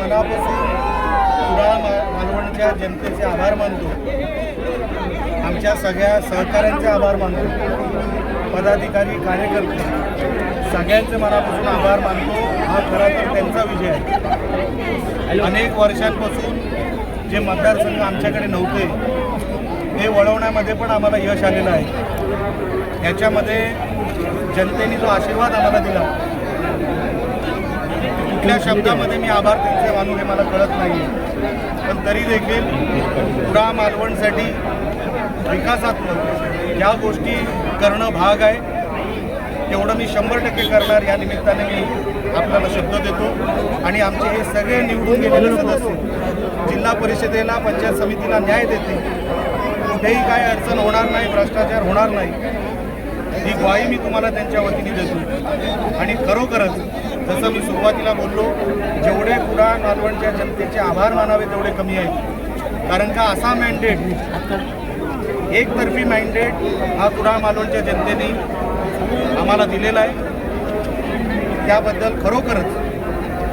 मनापासून कुडाळ मालवणच्या जनतेचे आभार मानतो. आमच्या सगळ्या सहकाऱ्यांचे आभार मानतो. पदाधिकारी कार्यकर्ते सगळ्यांचे मनापासून आभार मानतो. हा खरा तर त्यांचा विजय आहे. अनेक वर्षांपासून जे मतदारसंघ आमच्याकडे नव्हते ते वळवण्यामध्ये पण आम्हाला यश आलेलं आहे. याच्यामध्ये जनतेने जो आशीर्वाद आम्हाला दिला कुठल्या शब्दामध्ये मी आभार त्यांचे मानू हे मला कळत नाही पण तरी देखील पुरा मालवणसाठी विकासात्मक या गोष्टी करणं भाग आहे तेवढं मी शंभर टक्के करणार. या निमित्ताने मी आपल्याला शब्द देतो. आणि आमचे हे सगळे निवडून गेलेले सदस्य जिल्हा परिषदेला पंचायत समितीला न्याय देते कुठेही काय अडचण होणार नाही भ्रष्टाचार होणार नाही. ही ग्वाही मी तुम्हाला त्यांच्या वतीने देतो. आणि खरोखरच जसं मी सुरुवातीला बोललो जेवढे कुडा मालवणच्या जनतेचे आभार मानावे तेवढे कमी आहेत. कारण का असा मॅन्डेट एकतर्फी मॅन्डेट हा कुडाळ मालवणच्या जनतेने आम्हाला दिलेला आहे. त्याबद्दल खरोखरच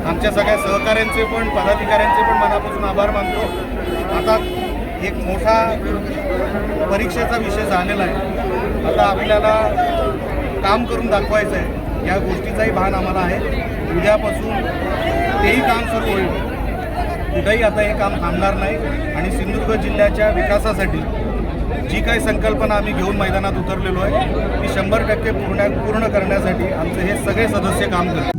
आमच्या सगळ्या सहकाऱ्यांचे पण पदाधिकाऱ्यांचे पण मनापासून आभार मानतो. आता एक मोठा परीक्षेचा विषय झालेला आहे. आता आपल्याला काम करून दाखवायचं आहे. या गोष्टीचाही भान आम्हाला आहे. उद्यापासून तेही काम सुरू होईल. कुठेही आता हे काम थांबणार नाही. आणि सिंधुदुर्ग जिल्ह्याच्या विकासासाठी जी काही संकल्पना आम्ही घेऊन मैदानात उतरलेलो आहे ती शंभर टक्के पूर्ण पूर्ण करण्यासाठी आमचे हे सगळे सदस्य काम करतात